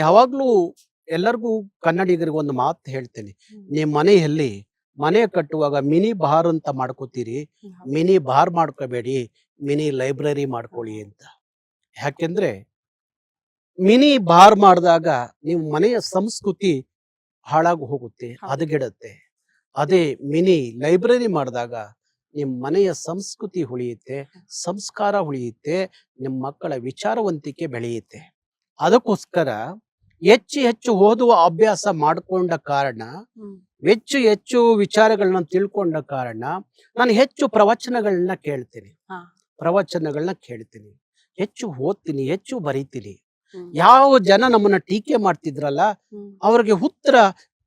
ಯಾವಾಗ್ಲೂ ಎಲ್ಲರಿಗೂ ಕನ್ನಡಿಗರಿಗೆ ಒಂದು ಮಾತು ಹೇಳ್ತೇನೆ. ನಿಮ್ಮ ಮನೆಯಲ್ಲಿ ಮನೆ ಕಟ್ಟುವಾಗ ಮಿನಿ ಬಾರ್ ಅಂತ ಮಾಡ್ಕೋತೀರಿ. ಮಿನಿ ಬಾರ್ ಮಾಡ್ಕೋಬೇಡಿ. ಮಿನಿ ಲೈಬ್ರರಿ ಮಾಡ್ಕೊಳ್ಳಿ ಅಂತ. ಯಾಕೆಂದ್ರೆ ಮಿನಿ ಬಾರ್ ಮಾಡಿದಾಗ ನೀವು ಮನೆಯ ಸಂಸ್ಕೃತಿ ಹಾಳಾಗಿ ಹೋಗುತ್ತೆ ಅದಗಿಡತ್ತೆ ಹದಗೆಡುತ್ತೆ. ಅದೇ ಮಿನಿ ಲೈಬ್ರರಿ ಮಾಡಿದಾಗ ನಿಮ್ಮ ಮನೆಯ ಸಂಸ್ಕೃತಿ ಉಳಿಯುತ್ತೆ ಸಂಸ್ಕಾರ ಉಳಿಯುತ್ತೆ ನಿಮ್ಮ ಮಕ್ಕಳ ವಿಚಾರವಂತಿಕೆ ಬೆಳೆಯುತ್ತೆ. ಅದಕ್ಕೋಸ್ಕರ ಹೆಚ್ಚು ಹೆಚ್ಚು ಓದುವ ಅಭ್ಯಾಸ ಮಾಡಿಕೊಂಡ ಕಾರಣ ಹೆಚ್ಚು ಹೆಚ್ಚು ವಿಚಾರಗಳನ್ನ ತಿಳ್ಕೊಂಡ ಕಾರಣ ನಾನು ಹೆಚ್ಚು ಪ್ರವಚನಗಳನ್ನ ಕೇಳ್ತೀನಿ. ಪ್ರವಚನಗಳನ್ನ ಕೇಳ್ತೀನಿ. ಹೆಚ್ಚು ಓದ್ತೀನಿ ಹೆಚ್ಚು ಬರೀತೀನಿ. ಯಾವ ಜನ ನಮ್ಮನ್ನ ಟೀಕೆ ಮಾಡ್ತಿದ್ರಲ್ಲ ಅವ್ರಿಗೆ ಉತ್ತರ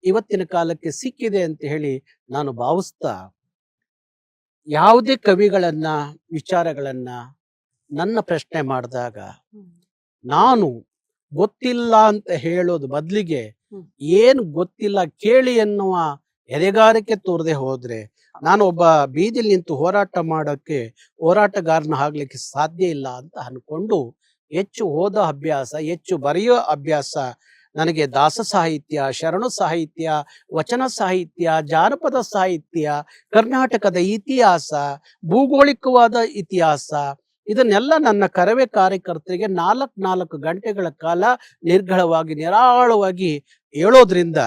ಇವತ್ತಿನ ಕಾಲಕ್ಕೆ ಸಿಕ್ಕಿದೆ ಅಂತ ಹೇಳಿ ನಾನು ಭಾವಿಸ್ತಾ ಯಾವುದೇ ಕವಿಗಳನ್ನ ವಿಚಾರಗಳನ್ನ ನನ್ನ ಪ್ರಶ್ನೆ ಮಾಡಿದಾಗ ನಾನು ಗೊತ್ತಿಲ್ಲ ಅಂತ ಹೇಳೋದು ಬದಲಿಗೆ ಏನ್ ಗೊತ್ತಿಲ್ಲ ಕೇಳಿ ಎನ್ನುವ ಎದೆಗಾರಿಕೆ ತೋರದೆ ಹೋದ್ರೆ ನಾನು ಒಬ್ಬ ಬೀದಿಲಿ ನಿಂತು ಹೋರಾಟ ಮಾಡೋಕ್ಕೆ ಹೋರಾಟಗಾರನ ಆಗ್ಲಿಕ್ಕೆ ಸಾಧ್ಯ ಇಲ್ಲ ಅಂತ ಅನ್ಕೊಂಡು ಹೆಚ್ಚು ಓದೋ ಅಭ್ಯಾಸ ಹೆಚ್ಚು ಬರೆಯೋ ಅಭ್ಯಾಸ ನನಗೆ ದಾಸ ಸಾಹಿತ್ಯ ಶರಣ ಸಾಹಿತ್ಯ ವಚನ ಸಾಹಿತ್ಯ ಜಾನಪದ ಸಾಹಿತ್ಯ ಕರ್ನಾಟಕದ ಇತಿಹಾಸ ಭೂಗೋಳಿಕವಾದ ಇತಿಹಾಸ ಇದನ್ನೆಲ್ಲ ನನ್ನ ಕರವೇ ಕಾರ್ಯಕರ್ತರಿಗೆ ನಾಲ್ಕು ನಾಲ್ಕು ಗಂಟೆಗಳ ಕಾಲ ನಿರ್ಗಳವಾಗಿ ನಿರಾಳವಾಗಿ ಹೇಳೋದ್ರಿಂದ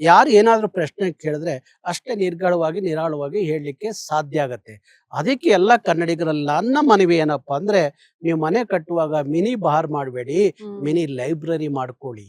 ಯಾರು ಏನಾದ್ರೂ ಪ್ರಶ್ನೆ ಕೇಳಿದ್ರೆ ಅಷ್ಟೇ ನಿರ್ಗಳವಾಗಿ ನಿರಾಳವಾಗಿ ಹೇಳಲಿಕ್ಕೆ ಸಾಧ್ಯ ಆಗತ್ತೆ. ಅದಕ್ಕೆ ಎಲ್ಲ ಕನ್ನಡಿಗರಲ್ಲ ನನ್ನ ಮನವಿ ಏನಪ್ಪಾ ಅಂದ್ರೆ ನೀವು ಮನೆ ಕಟ್ಟುವಾಗ ಮಿನಿ ಬಾರ್ ಮಾಡಬೇಡಿ ಮಿನಿ ಲೈಬ್ರರಿ ಮಾಡ್ಕೊಳ್ಳಿ.